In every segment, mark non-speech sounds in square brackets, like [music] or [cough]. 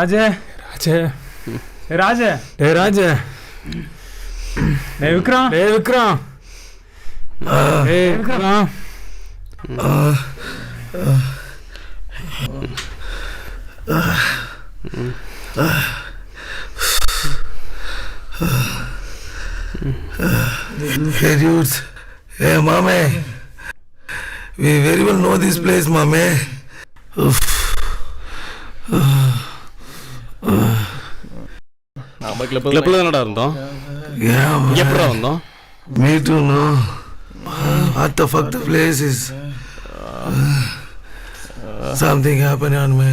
Raje Raje Raje hey Raje hey Vikram hey Vikram hey Vikram Hey dudes, hey mame, we very well know this place, mame. Oof. Uh. நம்ம கிளப்ல கிளப்ல தானடா இருந்தோம். எப்படா வந்தோம் me too, no. What the fuck the place is? Something happened on me.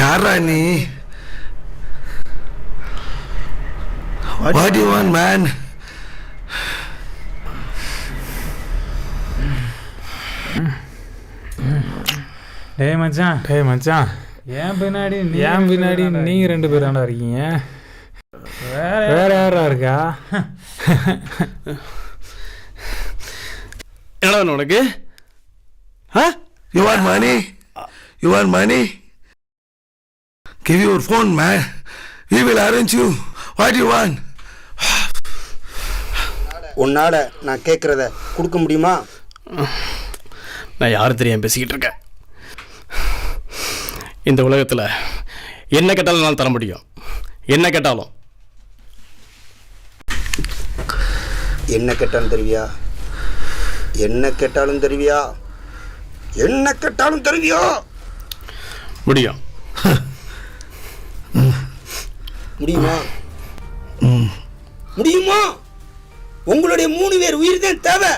யாரா நீ? Do you want, man? டேய் மச்சான். டே மச்சான். ஏன் பின்னாடி நீ ஏன் பின்னாடி பேரும் நீங்க ரெண்டு பேராண்டா இருக்கீங்க. வேற வேற யாரா இருக்கா? என்னடா உனக்கு? ஆ? You want money? You want money? Give your phone, man. We will arrange you. What do you want? உன்னால நான் கேட்குறத கொடுக்க முடியுமா? நான் யாரும் தெரியாம பேசிக்கிட்டு இருக்கேன். இந்த உலகத்தில் என்ன கேட்டாலும் நான் தர முடியும். என்ன கேட்டாலும். என்ன கேட்டாலும் தருவியா? என்ன கேட்டாலும் தருவியா? என்ன கேட்டாலும் தருவியா? முடியும். முடியுமா? முடியுமா? உங்களுடைய மூணு பேர் உயிர் தான் தேவை.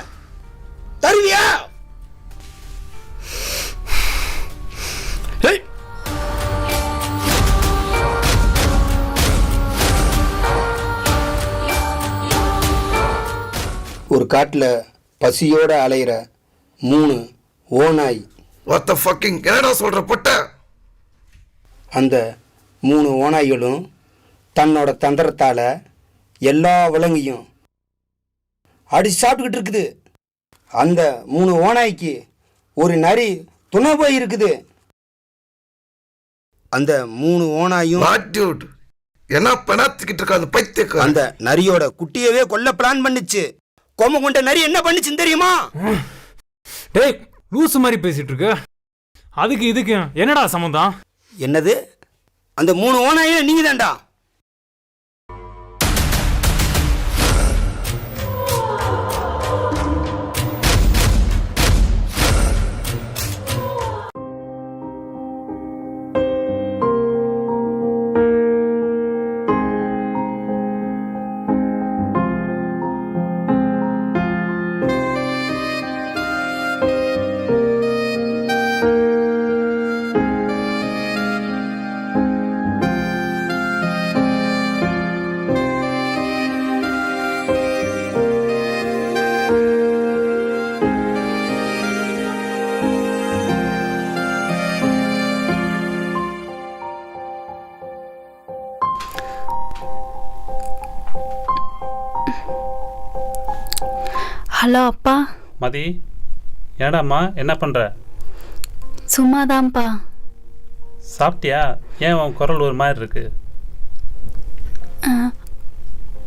தருவியா? ஒரு காட்டில் பசியோட அலையிற மூணு ஓநாய். The fucking என்னடா சொல்ற பொட்ட? அந்த மூணு ஓநாய்களும் தன்னோட தந்திரத்தால் எல்லா விலங்கையும் அடிச்சு சாப்பிட்டுக்கிட்டு இருக்குது. அந்த மூணு ஓநாய்க்கு ஒரு நரி துணை போய் இருக்குது. அந்த மூணு ஓனாயும் என்ன பணத்துக்கிட்டு இருக்க? அந்த பைத்தியக்காரன் அந்த நரியோட குட்டியவே கொல்ல பிளான் பண்ணுச்சு. கொம கொண்ட நரி என்ன பண்ணுச்சுன்னு தெரியுமா? டேய் லூசு மாதிரி பேசிட்டு இருக்க. அதுக்கு இதுக்கு என்னடா சம்மந்தம்? என்னது? அந்த மூணு ஓனாயே நீங்க தான்டா ஹலோ அப்பா. மதி ஏடாம்மா என்ன பண்ணுற சும்மாதான்ப்பா. சாப்பிட்டியா? ஏன் உன் குரல் ஒரு மாதிரி இருக்கு?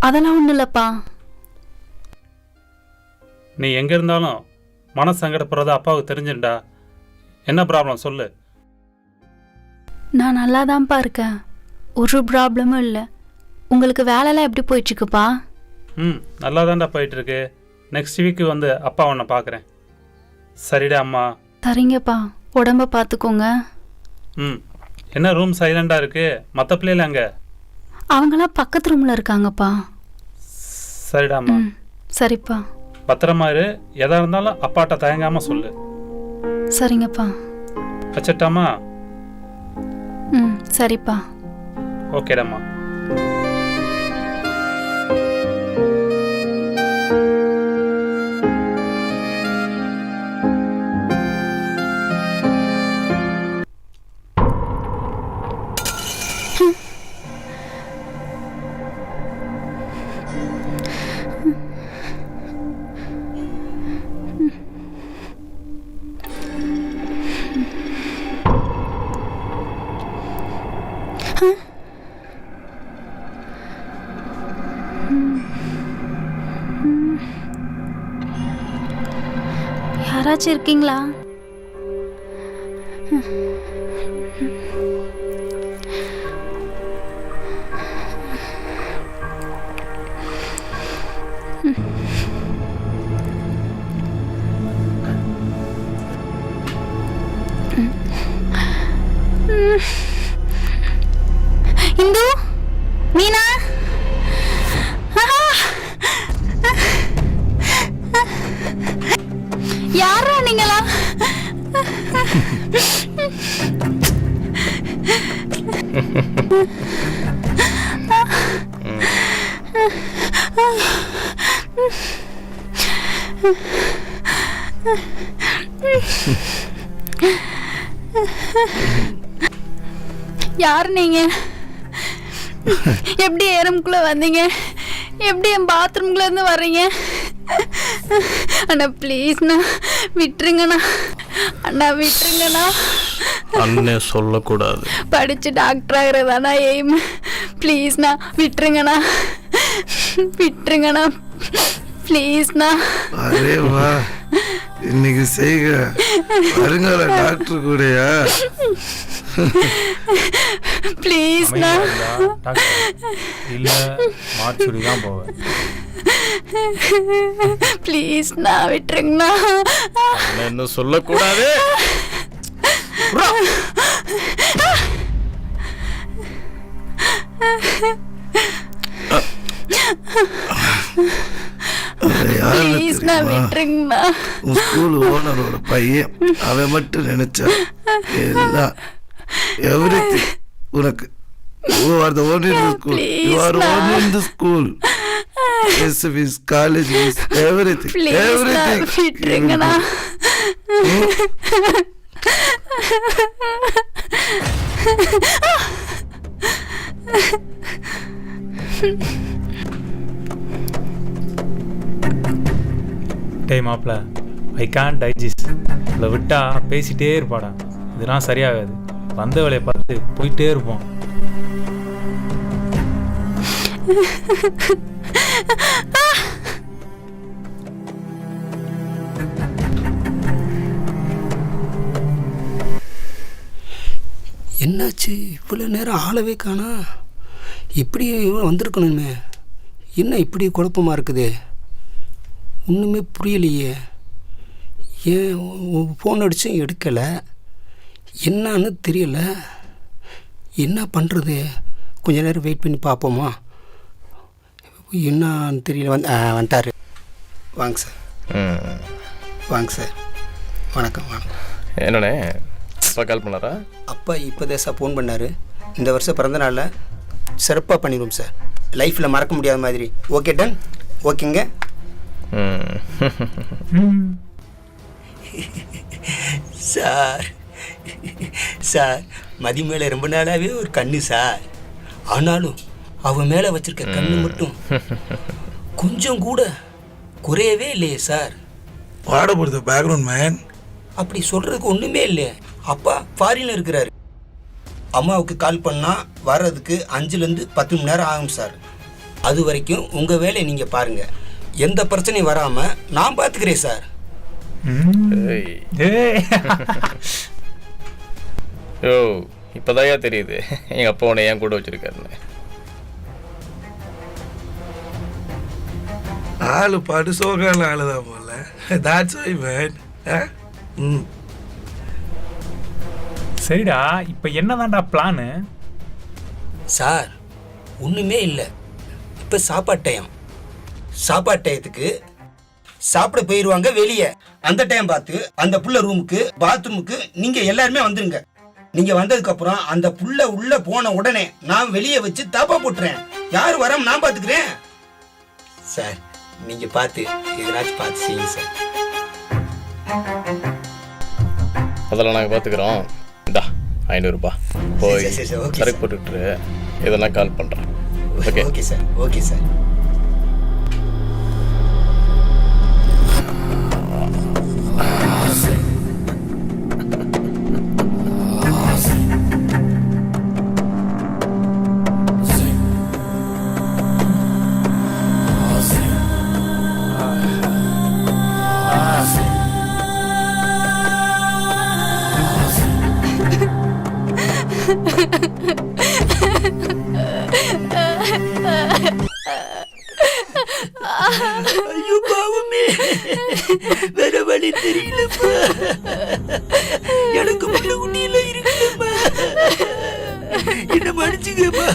அதெல்லாம் ஒன்றும் இல்லைப்பா. நீ எங்கே இருந்தாலும் மன சங்கடப்படுறது அப்பாவுக்கு தெரிஞ்சுண்டா என்ன ப்ராப்ளம் சொல்லு. நான் நல்லாதான்ப்பா இருக்கேன். ஒரு ப்ராப்ளமும் இல்லை. உங்களுக்கு வேலைலாம் எப்படி போயிட்டுருக்குப்பா? ம் நல்லா தான்டா போயிட்டுருக்கு. நெக்ஸ்ட் வீக்கு வந்து அப்பா உன்னை பார்க்குறேன். சரிடா அம்மா. தரீங்கப்பா உடம்ப பார்த்துக்கோங்க. ம். என்ன ரூம் சைலண்டாக இருக்கு? மற்ற பிள்ளைல அங்கே அவங்களாம் பக்கத்து ரூமில் இருக்காங்கப்பா. சரிடா அம்மா. ம். சரிப்பா. பத்திரமா இரு. எதா இருந்தாலும் அப்பாட்ட தயங்காம சொல்லு. சரிங்கப்பா. வச்சிட்டாமா ம். சரிப்பா. ஓகேடாம்மா யாராச்சும் இருக்கீங்களா? இந்து எப்படி ஏரம்குள்ள வந்தீங்க? எப்படி என் பாத்ரூம்குள்ள இருந்து வர்றீங்க? அண்ணா ப்ளீஸ்ண்ணா விட்டுருங்கண்ணா. அண்ணா விட்டுருங்கண்ணா. அண்ணே சொல்லக்கூடாது. படிச்சு டாக்டர் ஆகிறதாண்ணா எய்ம் ப்ளீஸ்ண்ணா விட்டுருங்கண்ணா. விட்டுருங்கண்ணா. ப்ளீஸ்ண்ணா அரே வா இன்னைக்கு செய்க. வருங்கால டாக்டர் கூடயா? [laughs] ப்ளீஸ்ண்ணா இல்லை மாச்சுடி தான் போவேன் ப்ளீஸ்ண்ணா விட்டுருங்கண்ணா அண்ணன்னு சொல்லக்கூடாது? விட்டுருங்கண்ணா ஸ்கூல் ஓனரோட பையன். அவன் மட்டும் நினைச்சா. எல்லாம் எவ்ரி உனக்கு You are the one in the school. You are Please, one na. in the school. Yes, with college, with everything. ப்ளீஸ்ண்ணா Everything. விட்டுருங்கண்ணா டேய் மாப்பிள ஐ கான் டைஜஸ்ட் இதை விட்டா பேசிட்டே இருப்பாடா இதெல்லாம் சரியாகாது வந்த வேலையை பார்த்து போயிட்டே இருப்போம். என்னாச்சு? இவ்வளோ நேரம் ஆளவே காணா. இப்படி வந்திருக்கணுமே. என்ன இப்படி குழப்பமா இருக்குது? ஒன்றுமே புரியலையே. ஏன் ஃபோன் அடித்தும் எடுக்கலை. என்னன்னு தெரியல. என்ன பண்ணுறது கொஞ்ச நேரம் வெயிட் பண்ணி பார்ப்போமா? என்னன்னு தெரியல. வந்து வந்துட்டாரு வாங்க சார். வாங்க சார். வணக்கம் வணக்கம். என்னண்ணே? அப்பா கால் பண்ணாரா? அப்பா இப்போ தான் சார் ஃபோன் பண்ணார். இந்த வருஷம் பிறந்த நாளில் சிறப்பாக பண்ணிடுவோம் சார். லைஃப்பில் மறக்க முடியாத மாதிரி. ஓகே டன் ஓகேங்க சார். சார் மதி மேலே ரொம்ப நாளாகவே ஒரு கண்ணு சார். ஆனாலும் அவன் மேலே வச்சிருக்க கண்ணு மட்டும் கொஞ்சம் கூட குறையவே இல்லையே சார். வாட போடுறது பேக்ரவுண்ட் மேன் அப்படி சொல்கிறதுக்கு ஒன்றுமே இல்லையே. அப்பா ஃபாரினில் இருக்கிறாரு. அம்மாவுக்கு கால் பண்ணால் வர்றதுக்கு அஞ்சுலேருந்து பத்து மணி நேரம் ஆகும் சார். அது வரைக்கும் உங்கள் வேலையை நீங்கள் பாருங்கள் எந்த பிரச்சனையும் வராமல் நான் பார்த்துக்கிறேன் சார். ஏய். [laughs] யோ இப்போதாயா தெரியுது. எங்கள் அப்பா உன்னை ஏன் கூட வச்சிருக்காருன்னு. ஆளு பாடு சோகான ஆளு தான் போல தாட்ஸ் வை மேன் ம். சரிடா இப்போ என்னதான்டா பிளானு சார் ஒன்றுமே இல்லை. இப்போ சாப்பாடு டைம் சாப்பாடு டயத்துக்கு சாப்பிட போயிடுவாங்க வெளியே. அந்த டைம் பார்த்து அந்த புள்ள ரூமுக்கு பாத்ரூமுக்கு நீங்கள் எல்லாருமே வந்துருங்க. நீங்கள் வந்ததுக்கப்புறம் அந்த புள்ள உள்ள போன உடனே நான் வெளியே வச்சு தாப்பா போட்டுறேன். யார் வராம நான் பார்த்துக்கிறேன் சார் நீங்கள் பார்த்து எதனாச்சும் பார்த்து செய்யுங்க சார். அதெல்லாம் நாங்கள் பார்த்துக்குறோம் இந்தா ஐநூறுரூபா போய் சரக்கு போட்டுக்கிட்டு இதெல்லாம் கால் பண்ணுறேன் okay. Okay sir okay sir. ஐயோ பாவமே. வேற வழி தெரியலப்பா. எனக்கு மட்டும் குட்டியில இருக்குல்லப்பா. என்ன மன்னிச்சுக்கப்பா.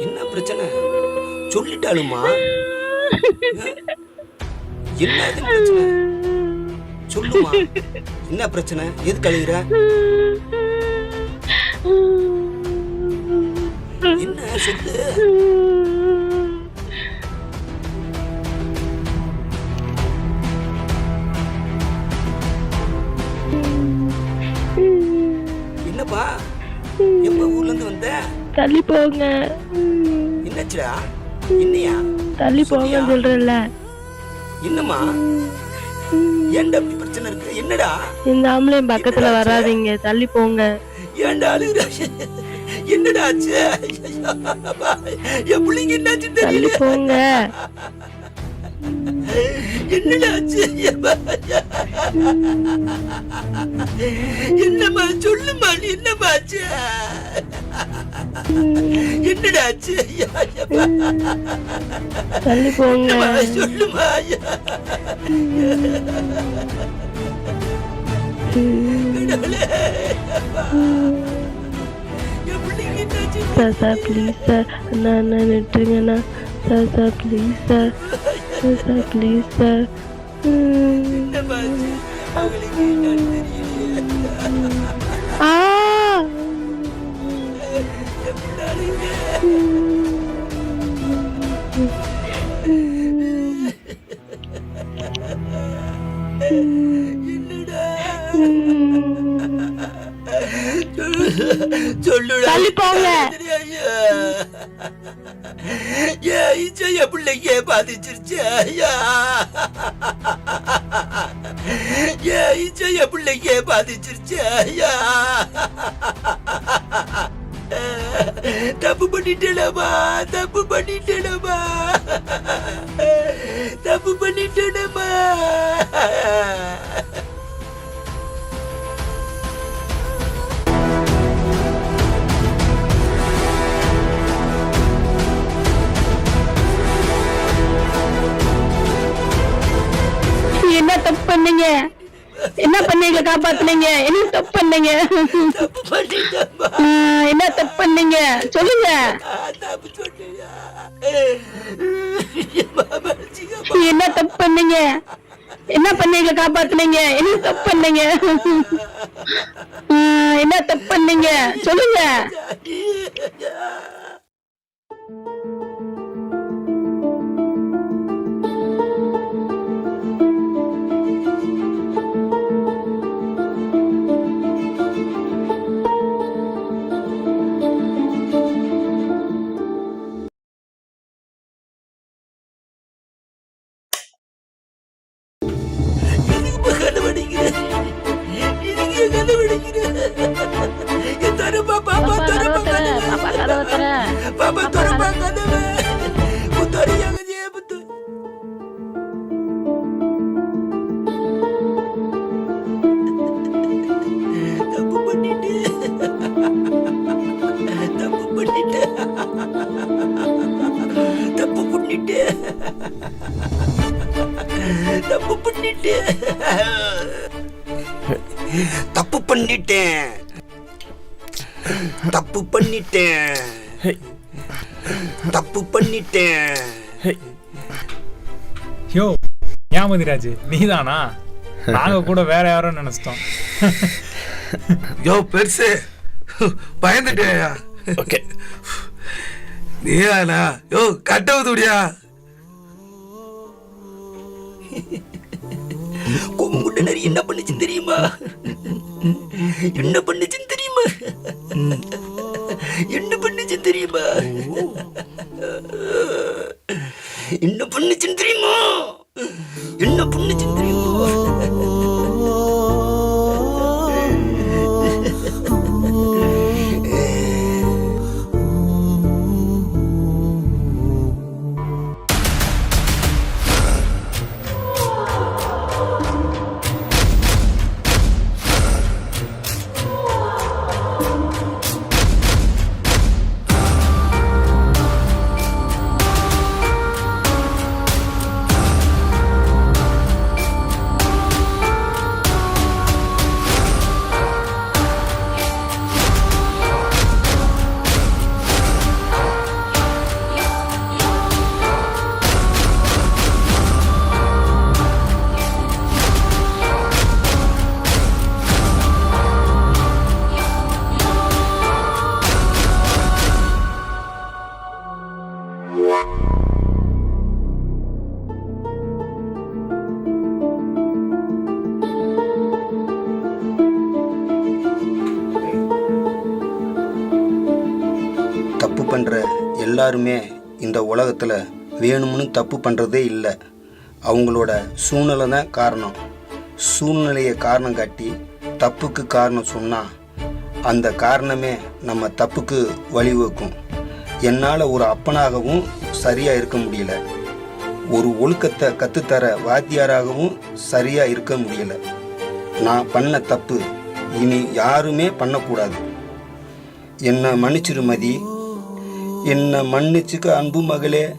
என்ன பிரச்சனை? சொல்லிட்டாலுமா? [laughs] என்ன பிரச்சனை? சொல்லுமா. என்ன பிரச்சனை? எது கழுகுற [laughs] என்ன சொல்லு? எப்ப ஊர்ல இருந்து வந்த? தள்ளி போங்க. என்னாச்சுடா? என்னையா? தள்ளி? போங்க சொல்றேன்ல. என்னம்மா? ஏன்டா இப்படி பிரச்சனை இருக்கு? என்னடா? இந்த ஆம்பளையும் பக்கத்துல வராதீங்க. தள்ளி போங்க. ஏன்டா அழுகுற? என்னடா ஆச்சு? என் பிள்ளைங்க என்னாச்சு தள்ளி போங்க. என்னம்மா சொல்லுமா நீ என்னம்மா ஆச்சு? என்னடா ஆச்சு ஐயா, ஐயப்பா. தள்ளி போங்க சொல்லுமா சார் சார் ப்ளீஸ் சார். அண்ணா அண்ணா நிட்டுருங்கண்ணா sir sir please sir. Sir sir please sir என்னம்மா ஆச்சு அவங்களுக்கு என்னன்னு தெரியலையே ஆ சொல்லுடா தள்ளி போங்க. ஐயா. ஏன் இச்சைய பிள்ளைங்க பாதிச்சிருச்சு ஐயா ஏன் இச்சைய பிள்ளைங்க பாதிச்சிருச்சு ஐயா தப்பு பண்ணிட்டேனமா தப்பு பண்ணிட்டேனமா தப்பு பண்ணிட்டேனமா என்ன தப்பு பண்ணீங்க? என்ன பண்ணீங்க காப்பாத்துனீங்க? என்ன தப்பு பண்ணீங்க? என்ன தப்பு பண்ணீங்க? சொல்லுங்க. என்ன தப்பு பண்ணீங்க? என்ன பண்ணீங்க காப்பாத்துனீங்க? என்ன தப்பு பண்ணீங்க? என்ன தப்பு பண்ணீங்க? சொல்லுங்க. தப்பு பண்ணிட்டேன். தப்பு பண்ணிட்டேன். தப்பு பண்ணிட்டேன். தப்பு பண்ணிட்டேன். யோ ஞாபதிராஜ் நீதானா? நாங்க கூட வேற யாரோ நினைச்சிட்டோம். யோ பெருசு. பயந்துட்டேயா? ஓகே. நீயாண்ணா யோ கட்ட ஊத்துடியா நரி என்ன பண்ணுச்சு தெரியுமா என்ன பண்ணுச்சு தெரியுமா என்ன பண்ணுச்சு தெரியுமா என்ன பண்ணுச்சு தெரியுமா எல்லாருமே இந்த உலகத்தில் வேணும்னு தப்பு பண்ணுறதே இல்லை. அவங்களோட சூழ்நிலை தான் காரணம். சூழ்நிலையை காரணம் காட்டி தப்புக்கு காரணம் சொன்னால் அந்த காரணமே நம்ம தப்புக்கு வழிவகுக்கும் என்னால் ஒரு அப்பனாகவும் சரியாக இருக்க முடியல. ஒரு ஒழுக்கத்தை கற்றுத்தர வாத்தியாராகவும் சரியாக இருக்க முடியல. நான் பண்ண தப்பு இனி யாருமே பண்ணக்கூடாது. என்னை மன்னிச்சிருமதி என்னை மன்னிச்சுக்க அன்பு மகளே.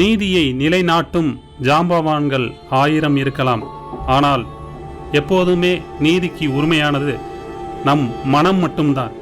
நீதியை நிலைநாட்டும் ஜாம்பவான்கள் ஆயிரம் இருக்கலாம். ஆனால் எப்போதுமே நீதிக்கு உரிமையானது நம் மனம் மட்டும்தான்.